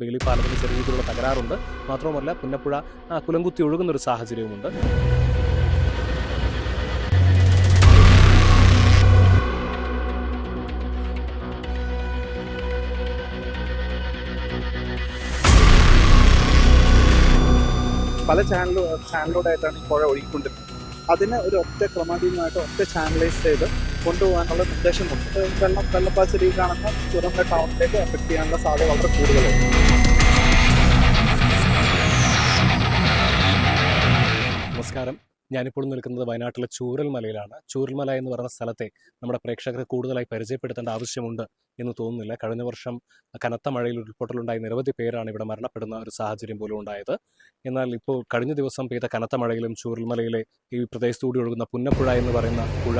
Bailey പാലത്തിന് ചെറിയ രീതിയിലുള്ള തകരാറുണ്ട്. മാത്രവുമല്ല പുന്നപ്പുഴ കുലംകുത്തി ഒഴുകുന്ന ഒരു സാഹചര്യവുമുണ്ട്. പല ചാനൽ ചാനലോടായിട്ടാണ് ഈ പുഴ ഒഴുകിക്കൊണ്ടിരുന്നത്. അതിനെ ഒരു ഒറ്റ ക്രമാതീതമായിട്ട് ഒറ്റ ചാനലൈസ് ചെയ്ത് കൊണ്ടുപോകാനുള്ള നിർദ്ദേശമുണ്ട് വെള്ളം വെള്ളപ്പാച്ചിരി കാണുന്ന തുറന്ന ടൗണിലേക്ക് എഫക്ട് ചെയ്യാനുള്ള സാധ്യത വളരെ കൂടുതലാണ്. നമസ്കാരം. ഞാനിപ്പോൾ നിൽക്കുന്നത് വയനാട്ടിലെ ചൂരൽമലയിലാണ്. ചൂരൽമല എന്ന് പറയുന്ന സ്ഥലത്തെ നമ്മുടെ പ്രേക്ഷകരെ കൂടുതലായി പരിചയപ്പെടുത്തേണ്ട ആവശ്യമുണ്ട്. എന്ന് തോന്നുന്നില്ല. കഴിഞ്ഞ വർഷം കനത്ത മഴയിൽ ഉരുൾപൊട്ടലുണ്ടായി നിരവധി പേരാണ് ഇവിടെ മരണപ്പെടുന്ന ഒരു സാഹചര്യം പോലും ഉണ്ടായത്. എന്നാൽ ഇപ്പോൾ കഴിഞ്ഞ ദിവസം പെയ്ത കനത്ത മഴയിലും ചൂരൽമലയിലെ ഈ പ്രദേശത്തൂടി ഒഴുകുന്ന പുന്നപ്പുഴ എന്ന് പറയുന്ന പുഴ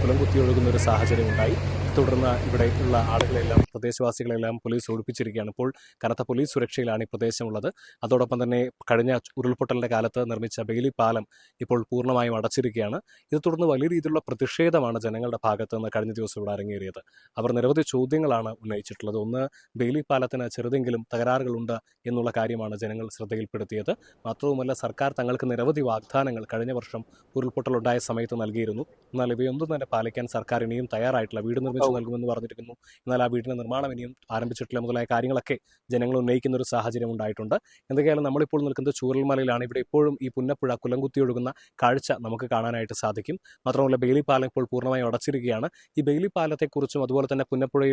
പുലംകുത്തി ഒഴുകുന്ന ഒരു സാഹചര്യം ഉണ്ടായി. തുടർന്ന് ഇവിടെ ഉള്ള ആളുകളെല്ലാം പ്രദേശവാസികളെല്ലാം പോലീസ് ഒഴിപ്പിച്ചിരിക്കുകയാണ്. ഇപ്പോൾ കനത്ത പോലീസ് സുരക്ഷയിലാണ് ഈ പ്രദേശമുള്ളത്. അതോടൊപ്പം തന്നെ കഴിഞ്ഞ ഉരുൾപൊട്ടലിന്റെ കാലത്ത് നിർമ്മിച്ച ബെയിലി പാലം ഇപ്പോൾ പൂർണമായും അടച്ചിരിക്കുകയാണ്. ഇത് തുടർന്ന് വലിയ രീതിയിലുള്ള പ്രതിഷേധമാണ് ജനങ്ങളുടെ ഭാഗത്ത് നിന്ന് കഴിഞ്ഞ ദിവസം ഇവിടെ അരങ്ങേറിയത്. അവർ നിരവധി ചോദ്യങ്ങളാണ് ഉന്നയിച്ചിട്ടുള്ളത്. ഒന്ന് ബെയിലി പാലത്തിന് ചെറുതെങ്കിലും തകരാറുകളുണ്ട് എന്നുള്ള കാര്യമാണ് ജനങ്ങൾ ശ്രദ്ധയിൽപ്പെടുത്തിയത്. മാത്രവുമല്ല സർക്കാർ തങ്ങൾക്ക് നിരവധി വാഗ്ദാനങ്ങൾ കഴിഞ്ഞ വർഷം ഉരുൾപൊട്ടലുണ്ടായ സമയത്ത് നൽകിയിരുന്നു. എന്നാൽ ഇവയൊന്നും തന്നെ പാലിക്കാൻ സർക്കാർ ഇനിയും തയ്യാറായിട്ടില്ല. വീട് നിർമ്മിച്ചു നൽകുമെന്ന് പറഞ്ഞിരിക്കുന്നു. എന്നാൽ ആ വീടിന്റെ നിർമ്മാണം ഇനിയും ആരംഭിച്ചിട്ടില്ല മുതലായ കാര്യങ്ങളൊക്കെ ജനങ്ങൾ ഉന്നയിക്കുന്ന ഒരു സാഹചര്യം ഉണ്ടായിട്ടുണ്ട്. എന്തൊക്കെയാലും നമ്മളിപ്പോൾ നിൽക്കുന്നത് ചൂരൽമലയിലാണ്. ഇവിടെ ഇപ്പോഴും ഈ പുന്നപ്പുഴ കുലംകുത്തി ഒഴുകുന്ന കാഴ്ച നമുക്ക് കാണാനായിട്ട് സാധിക്കും. മാത്രമല്ല ബെയിലി പാലം ഇപ്പോൾ പൂർണമായും അടച്ചിരിക്കുകയാണ്. ഈ ബെയിലി പാലത്തെക്കുറിച്ചും അതുപോലെ തന്നെ പുന്നപ്പുഴയിൽ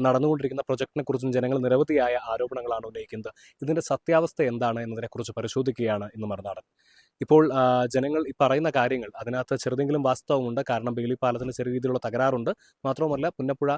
നടന്നുകൊണ്ടിരിക്കുന്ന പ്രൊജക്ടിനെ കുറിച്ചും ജനങ്ങൾ നിരവധിയായ ആരോപണങ്ങളാണ് ഉന്നയിക്കുന്നത്. ഇതിന്റെ സത്യാവസ്ഥ എന്താണ് എന്നതിനെക്കുറിച്ച് പരിശോധിക്കുകയാണ് ഇന്ന് മറുനാടൻ. ഇപ്പോൾ ജനങ്ങൾ ഈ പറയുന്ന കാര്യങ്ങൾ അതിനകത്ത് ചെറുതെങ്കിലും വാസ്തവമുണ്ട്. കാരണം ബെയിലി പാലത്തിന് ചെറിയ രീതിയിലുള്ള തകരാറുണ്ട്. മാത്രവുമല്ല പുന്നപ്പുഴ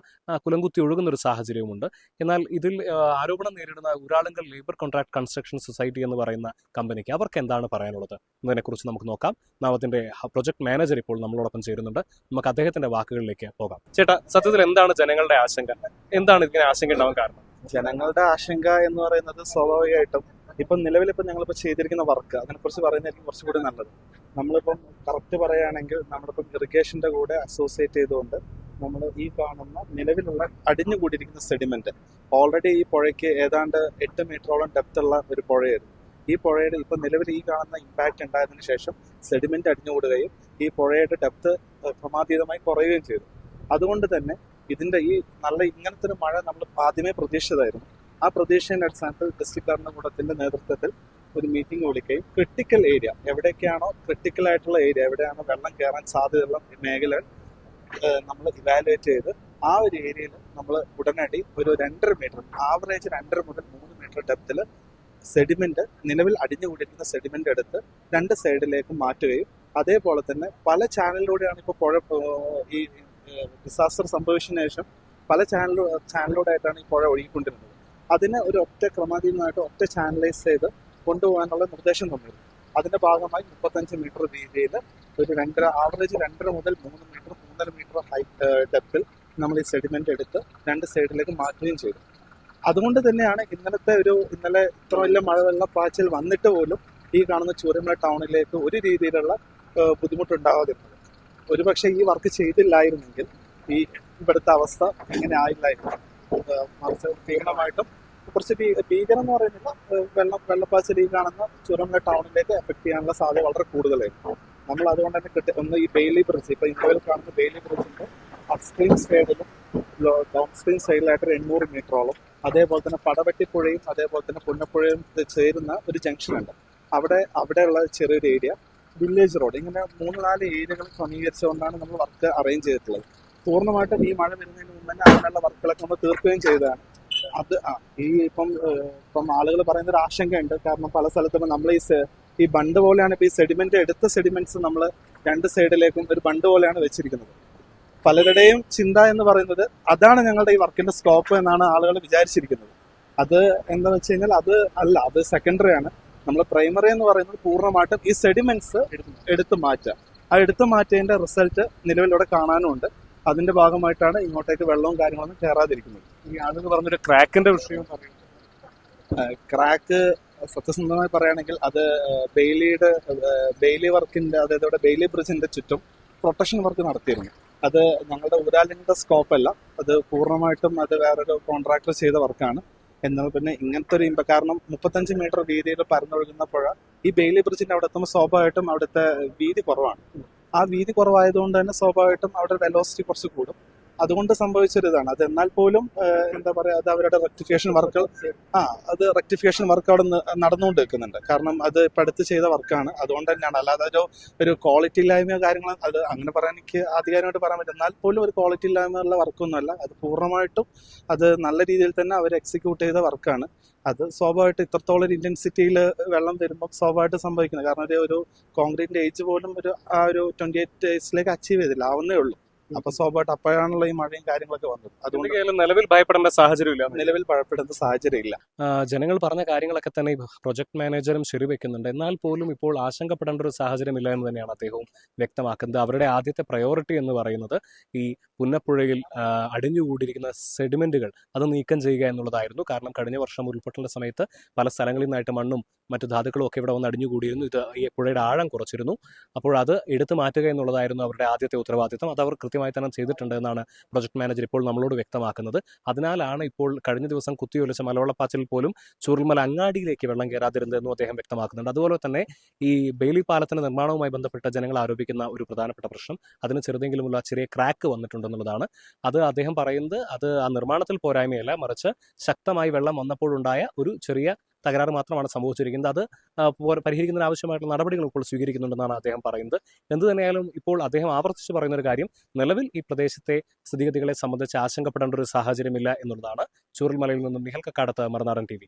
കുലംകുത്തി ഒഴുകുന്ന ഒരു സാഹചര്യവുമുണ്ട്. എന്നാൽ ഇതിൽ ആരോപണം നേരിടുന്ന Uralungal labour contract construction society എന്ന് പറയുന്ന കമ്പനിക്ക് അവർക്ക് എന്താണ് പറയാനുള്ളത്? എന്നതിനെക്കുറിച്ച് നമുക്ക് നോക്കാം. നാം അതിന്റെ പ്രൊജക്ട് മാനേജർ ഇപ്പോൾ നമ്മളോടൊപ്പം ചേരുന്നുണ്ട്. നമുക്ക് അദ്ദേഹത്തിന്റെ വാക്കുകളിലേക്ക് പോകാം. ചേട്ടാ സത്യത്തിൽ എന്താണ് ജനങ്ങളുടെ ആശങ്ക? എന്താണ് ഇതിന് ആശങ്ക ഉണ്ടാവാൻ കാരണം? ജനങ്ങളുടെ ആശങ്ക എന്ന് പറയുന്നത് സ്വാഭാവികമായിട്ടും ഇപ്പം നിലവിൽ ഇപ്പം ഞങ്ങളിപ്പോൾ ചെയ്തിരിക്കുന്ന വർക്ക് അതിനെക്കുറിച്ച് പറയുന്നതായിരിക്കും കുറച്ചുകൂടി നല്ലത്. നമ്മളിപ്പം കറക്റ്റ് പറയുകയാണെങ്കിൽ നമ്മളിപ്പം ഇറിഗേഷന്റെ കൂടെ അസോസിയേറ്റ് ചെയ്തുകൊണ്ട് നമ്മൾ ഈ കാണുന്ന നിലവിലുള്ള അടിഞ്ഞുകൂടിയിരിക്കുന്ന സെഡിമെന്റ് ഓൾറെഡി ഈ പുഴയ്ക്ക് ഏതാണ്ട് എട്ട് മീറ്ററോളം ഡെപ്ത് ഉള്ള ഒരു പുഴയായിരുന്നു. ഈ പുഴയുടെ ഇപ്പം നിലവിൽ ഈ കാണുന്ന ഇമ്പാക്റ്റ് ഉണ്ടായതിനു ശേഷം സെഡിമെന്റ് അടിഞ്ഞുകൂടുകയും ഈ പുഴയുടെ ഡെപ്ത് ക്രമാതീതമായി കുറയുകയും ചെയ്തു. അതുകൊണ്ട് തന്നെ ഇതിന്റെ ഈ നല്ല ഇങ്ങനത്തെ ഒരു മഴ നമ്മൾ ആദ്യമേ പ്രതീക്ഷിച്ചതായിരുന്നു. ആ പ്രതീക്ഷയുടെ അടിസ്ഥാനത്തിൽ ഡിസ്ട്രിക്ട് ഭരണകൂടത്തിന്റെ നേതൃത്വത്തിൽ ഒരു മീറ്റിംഗ് വിളിക്കുകയും ക്രിട്ടിക്കൽ ഏരിയ എവിടെയൊക്കെയാണോ ക്രിട്ടിക്കൽ ആയിട്ടുള്ള ഏരിയ എവിടെയാണോ വെള്ളം കയറാൻ സാധ്യതയുള്ള മേഖലകൾ നമ്മൾ ഇവാലുവേറ്റ് ചെയ്ത് ആ ഒരു ഏരിയയിൽ നമ്മൾ ഉടനടി ഒരു രണ്ടര മീറ്റർ ആവറേജ് രണ്ടര മുതൽ മൂന്ന് മീറ്റർ ഡെപ്തിൽ സെഡിമെന്റ് നിലവിൽ അടിഞ്ഞുകൂടിയിരിക്കുന്ന സെഡിമെന്റ് എടുത്ത് രണ്ട് സൈഡിലേക്ക് മാറ്റുകയും അതേപോലെ തന്നെ പല ചാനലിലൂടെയാണ് ഇപ്പോൾ പുഴ ഈ ഡിസാസ്റ്റർ സംഭവിച്ചതിന് ശേഷം പല ചാനൽ ചാനലിലൂടെയായിട്ടാണ് ഈ പുഴ ഒഴുകിക്കൊണ്ടിരുന്നത്. അതിനെ ഒരു ഒറ്റ ക്രമാതീതമായിട്ട് ഒറ്റ ചാനലൈസ് ചെയ്ത് കൊണ്ടുപോകാനുള്ള നിർദ്ദേശം തന്നിരുന്നു. അതിന്റെ ഭാഗമായി മുപ്പത്തഞ്ച് മീറ്റർ വീതിയിൽ ഒരു രണ്ടര ആവറേജ് രണ്ടര മുതൽ മൂന്ന് മീറ്റർ മൂന്നര മീറ്റർ ഹൈറ്റ് ഡെപ്തിൽ നമ്മൾ ഈ സെഡിമെന്റ് എടുത്ത് രണ്ട് സൈഡിലേക്ക് മാറ്റുകയും ചെയ്തു. അതുകൊണ്ട് തന്നെയാണ് ഇന്നലത്തെ ഒരു ഇന്നലെ ഇത്ര വലിയ മഴവെള്ള പാച്ചിൽ വന്നിട്ട് പോലും ഈ കാണുന്ന ചൂരമല ടൗണിലേക്ക് ഒരു രീതിയിലുള്ള ബുദ്ധിമുട്ടുണ്ടാവാതിരുന്നത്. ഒരുപക്ഷെ ഈ വർക്ക് ചെയ്തില്ലായിരുന്നെങ്കിൽ ഈ ഇവിടുത്തെ അവസ്ഥ എങ്ങനെ ആയില്ലായിരുന്നു. മറിച്ച് പൂർണമായിട്ടും കുറച്ച് ഭീകരം എന്ന് പറയുന്നില്ല. വെള്ളം വെള്ളപ്പാച്ചിൽ കാണുന്ന ചുരങ്ങ ടൗണിലേക്ക് എഫക്ട് ചെയ്യാനുള്ള സാധ്യത വളരെ കൂടുതലായിരുന്നു നമ്മൾ അതുകൊണ്ട് തന്നെ കിട്ടി ഒന്ന് ഈ ബെയിലി ബ്രിഡ്ജ് ഇപ്പൊ ഇന്ത്യയിൽ കാണുന്ന ബെയിലി ബ്രിഡ്ജിന്റെ അപ്സ്ട്രീം സൈഡിലും ഡൗൺ സ്ട്രീം സൈഡിലായിട്ട് എണ്ണൂറ് മീറ്ററോളം അതേപോലെ തന്നെ പടവെട്ടിപ്പുഴയും അതേപോലെ തന്നെ പുന്നപ്പുഴയും ചേരുന്ന ഒരു ജംഗ്ഷൻ ഉണ്ട്. അവിടെ അവിടെയുള്ള ചെറിയൊരു ഏരിയ വില്ലേജ് റോഡ് ഇങ്ങനെ മൂന്ന് നാല് ഏരിയകൾ ക്രമീകരിച്ചുകൊണ്ടാണ് നമ്മൾ വർക്ക് അറേഞ്ച് ചെയ്തിട്ടുള്ളത്. പൂർണമായിട്ടും ഈ മഴ വരുന്നതിന് മുമ്പ് തന്നെ അങ്ങനെയുള്ള വർക്കുകളൊക്കെ നമ്മൾ തീർക്കുകയും ചെയ്തതാണ്. അത് ആ, ഈ ഇപ്പം ഇപ്പം ആളുകൾ പറയുന്ന ഒരു ആശങ്കയുണ്ട്. കാരണം പല സ്ഥലത്തും നമ്മൾ ഈ ഈ ബണ്ട് പോലെയാണ് ഇപ്പൊ ഈ സെഡിമെന്റ് എടുത്ത സെഡിമെന്റ്സ് നമ്മൾ രണ്ട് സൈഡിലേക്കും ഒരു ബണ്ട് പോലെയാണ് വെച്ചിരിക്കുന്നത്. പലരുടെയും ചിന്ത എന്ന് പറയുന്നത് അതാണ് ഞങ്ങളുടെ ഈ വർക്കിന്റെ സ്കോപ്പ് എന്നാണ് ആളുകൾ വിചാരിച്ചിരിക്കുന്നത്. അത് എന്താന്ന് വെച്ച് കഴിഞ്ഞാൽ അത് അല്ല അത് സെക്കൻഡറി ആണ്. നമ്മൾ പ്രൈമറി എന്ന് പറയുന്നത് പൂർണമായിട്ടും ഈ സെഡിമെന്റ്സ് എടുത്തു മാറ്റുക. ആ എടുത്തു മാറ്റിയതിന്റെ റിസൾട്ട് നിലവിലൂടെ കാണാനുമുണ്ട്. അതിന്റെ ഭാഗമായിട്ടാണ് ഇങ്ങോട്ടേക്ക് വെള്ളവും കാര്യങ്ങളൊന്നും കയറാതിരിക്കുന്നത്. ഈ ആളുകൾ പറഞ്ഞൊരു ക്രാക്കിന്റെ വിഷയം ക്രാക്ക് സത്യസന്ധമായി പറയുകയാണെങ്കിൽ അത് ബെയിലിയുടെ ബെയിലി വർക്കിന്റെ അതായത് ഇവിടെ ബെയിലി ബ്രിഡ്ജിന്റെ ചുറ്റും പ്രൊട്ടക്ഷൻ വർക്ക് നടത്തിയിരുന്നു. അത് ഞങ്ങളുടെ ഊരാലിന്റെ സ്കോപ്പ് അല്ല. അത് പൂർണമായിട്ടും അത് വേറൊരു കോൺട്രാക്ടർ ചെയ്ത വർക്കാണ് എന്നാൽ പിന്നെ ഇങ്ങനത്തെ ഒരു ഇമ്പ കാരണം മുപ്പത്തഞ്ച് മീറ്റർ വീതിയിൽ പരന്നൊഴുകുന്ന പുഴ ഈ ബെയിലി ബ്രിഡ്ജിന്റെ അവിടെ എത്തുമ്പോൾ സ്വാഭാവികമായിട്ടും അവിടുത്തെ വീതി കുറവാണ്. ആ വീതി കുറവായതുകൊണ്ട് തന്നെ സ്വാഭാവികമായിട്ടും അവിടെ വെലോസിറ്റി കുറച്ച് കൂടും. അതുകൊണ്ട് സംഭവിച്ചൊരിതാണ്. അത് എന്നാൽ പോലും എന്താ പറയാ അത് അവരുടെ റെക്ടിഫിക്കേഷൻ വർക്ക് ആ അത് റെക്ടിഫിക്കേഷൻ വർക്ക് അവിടെ നടന്നുകൊണ്ട് നിൽക്കുന്നുണ്ട് കാരണം അത് ഇപ്പം അടുത്ത് ചെയ്ത വർക്കാണ് അതുകൊണ്ട് തന്നെയാണ്. അല്ലാതെ ഒരു ഒരു ക്വാളിറ്റി ഇല്ലായ്മയോ കാര്യങ്ങളോ അത് അങ്ങനെ പറയാൻ എനിക്ക് ആധികാരികമായിട്ട് പറയാൻ പറ്റും എന്നാൽ പോലും ഒരു ക്വാളിറ്റി ഇല്ലായ്മയുള്ള വർക്കൊന്നുമല്ല അത് പൂർണമായിട്ടും അത് നല്ല രീതിയിൽ തന്നെ അവർ എക്സിക്യൂട്ട് ചെയ്ത വർക്കാണ് അത് സ്വാഭാവികമായിട്ട് ഇത്രത്തോളം ഒരു ഇന്റൻസിറ്റിയിൽ വെള്ളം വരുമ്പോൾ സ്വാഭാവികമായിട്ട് സംഭവിക്കുന്നത് കാരണം ഒരു ഒരു കോൺക്രീറ്റിന്റെ ഏജ് പോലും ഒരു ആ ഒരു ട്വന്റി എയ്റ്റ് ഡേയ്സിലേക്ക് അച്ചീവ് ചെയ്തില്ല. ആവുന്നേ ഉള്ളൂ. അപ്പൊ സ്വാഭാവികമായിട്ട് അപ്പോഴാണല്ലോ ഈ മഴയും കാര്യങ്ങളൊക്കെ വന്നത്. അതുകൊണ്ട് നിലവിൽ ഭയപ്പെടേണ്ട സാഹചര്യമില്ല നിലവിൽ ഭയപ്പെടേണ്ട സാഹചര്യമില്ല. ഇല്ല ജനങ്ങൾ പറഞ്ഞ കാര്യങ്ങളൊക്കെ തന്നെ ഈ പ്രൊജക്ട് മാനേജറും ശരിവെക്കുന്നുണ്ട്. എന്നാൽ പോലും ഇപ്പോൾ ആശങ്കപ്പെടേണ്ട ഒരു സാഹചര്യം ഇല്ല എന്ന് തന്നെയാണ് അദ്ദേഹവും വ്യക്തമാക്കുന്നത്. അവരുടെ ആദ്യത്തെ പ്രയോറിറ്റി എന്ന് പറയുന്നത് ഈ പുന്നപ്പുഴയിൽ അടിഞ്ഞുകൂടിയിരിക്കുന്ന സെഡിമെന്റുകൾ അത് നീക്കം ചെയ്യുക എന്നുള്ളതായിരുന്നു. കാരണം കഴിഞ്ഞ വർഷം ഉരുൾപൊട്ടലിന്റെ സമയത്ത് പല സ്ഥലങ്ങളിൽ നിന്നായിട്ട് മണ്ണും മറ്റു ധാതുക്കളും ഒക്കെ ഇവിടെ വന്ന് അടിഞ്ഞുകൂടിയിരുന്നു. ഇത് ഈ പുഴയുടെ ആഴം കുറച്ചിരുന്നു. അപ്പോൾ അത് എടുത്തു മാറ്റുക എന്നുള്ളതായിരുന്നു അവരുടെ ആദ്യത്തെ ഉത്തരവാദിത്തം. അത് അവർ കൃത്യമായി തന്നെ ചെയ്തിട്ടുണ്ട് എന്നാണ് പ്രൊജക്ട് മാനേജർ ഇപ്പോൾ നമ്മളോട് വ്യക്തമാക്കുന്നത്. അതിനാലാണ് ഇപ്പോൾ കഴിഞ്ഞ ദിവസം കുത്തിയൊലിച്ച മലവെള്ളപ്പാച്ചിൽ പോലും ചുരുൾമല അങ്ങാടിയിലേക്ക് വെള്ളം കയറാതിരുന്നതെന്നും അദ്ദേഹം വ്യക്തമാക്കുന്നുണ്ട്. അതുപോലെ തന്നെ ഈ ബെയിലി പാലത്തിന്റെ നിർമ്മാണവുമായി ബന്ധപ്പെട്ട ജനങ്ങൾ ആരോപിക്കുന്ന ഒരു പ്രധാനപ്പെട്ട പ്രശ്നം അതിന് ചെറുതെങ്കിലുമുള്ള ചെറിയ ക്രാക്ക് വന്നിട്ടുണ്ടെന്നുള്ളതാണ്. അത് അദ്ദേഹം പറയുന്നത് അത് ആ നിർമ്മാണത്തിൽ പോരായ്മയല്ല മറിച്ച് ശക്തമായി വെള്ളം വന്നപ്പോഴുണ്ടായ ഒരു ചെറിയ തകരാറ് മാത്രമാണ് സംഭവിച്ചിരിക്കുന്നത്. അത് പരിഹരിക്കുന്നതിന് ആവശ്യമായിട്ടുള്ള നടപടികൾ ഇപ്പോൾ സ്വീകരിക്കുന്നുണ്ടെന്നാണ് അദ്ദേഹം പറയുന്നത്. എന്തു തന്നെയായാലും ഇപ്പോൾ അദ്ദേഹം ആവർത്തിച്ച് പറയുന്ന ഒരു കാര്യം നിലവിൽ ഈ പ്രദേശത്തെ സ്ഥിതിഗതികളെ സംബന്ധിച്ച് ആശങ്കപ്പെടേണ്ട ഒരു സാഹചര്യമില്ല എന്നുള്ളതാണ് ചൂരൽമലയിൽ നിന്നും നിഹൽ മറുനാടൻ ടി